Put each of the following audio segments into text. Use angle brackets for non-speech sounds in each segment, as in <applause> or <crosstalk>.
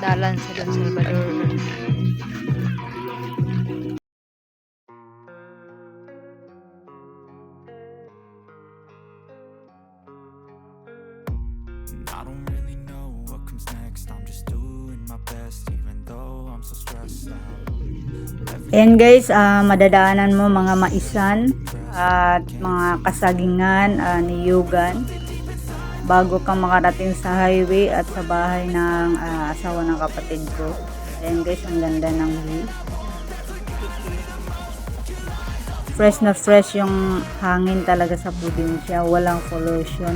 Dalan sa Don Salvador. I don't really know what comes next. I'm just doing my best, even though I'm so stressed out. Ayan guys, ah, madadaanan mo mga maisan at mga kasagingan ah, ni Yugan bago ka makarating sa highway at sa bahay ng ah, asawa ng kapatid ko. Ayan guys, ang ganda ng view. Fresh na fresh yung hangin talaga sa probinsya. Walang pollution.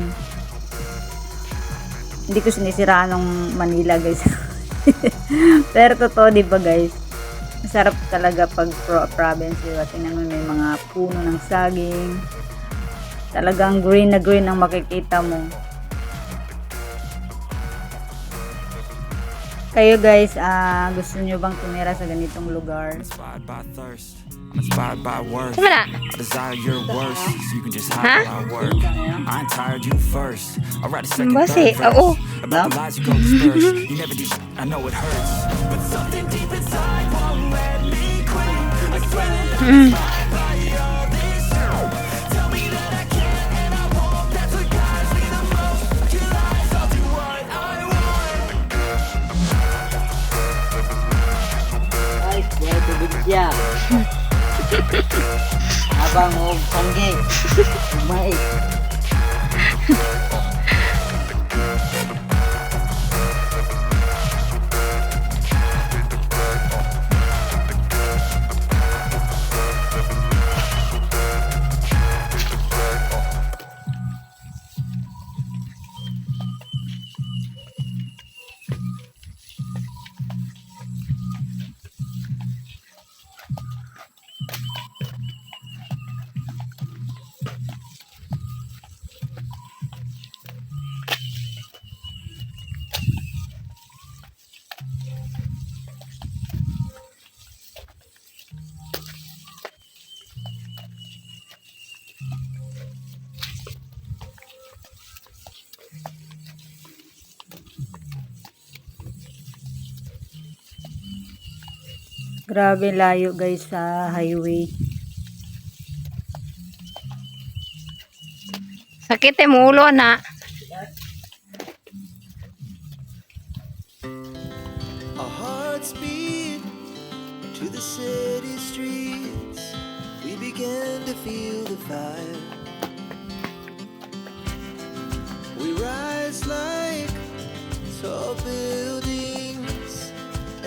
Hindi ko sinisiraan ng Manila guys. <laughs> Pero totoo di ba guys? Masarap talaga pag pro province, diba? Tingnan mo may mga puno ng saging. Talagang green na green ang makikita mo. Kayo guys, ah gusto nyo bang tumira sa ganitong lugar? Inspired by thirst, I'm inspired by work. I desire your worst, so you can just hide I work. I ain't tired, you first. I write a second, third verse oo. about the lies you go disperse. <laughs> You never do shit, I know it hurts. But something deep inside won't let me quit. I swear that Ya. <laughs> Abang mau panggil. Baik. Grabe layo guys sa highway. Sakit eh, mulo na. Our hearts beat to the city streets. We began to feel the fire. We rise like tall buildings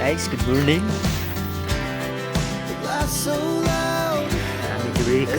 guys, good morning. Kami diri ke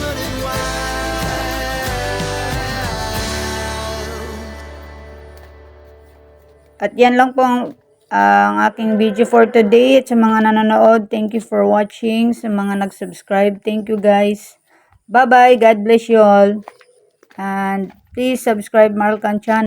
running wild. At yan lang po ang, ang aking video for today. At sa mga nanonood, thank you for watching. Sa mga nag-subscribe, thank you guys. Bye-bye. God bless you all. And please subscribe Marlcan channel.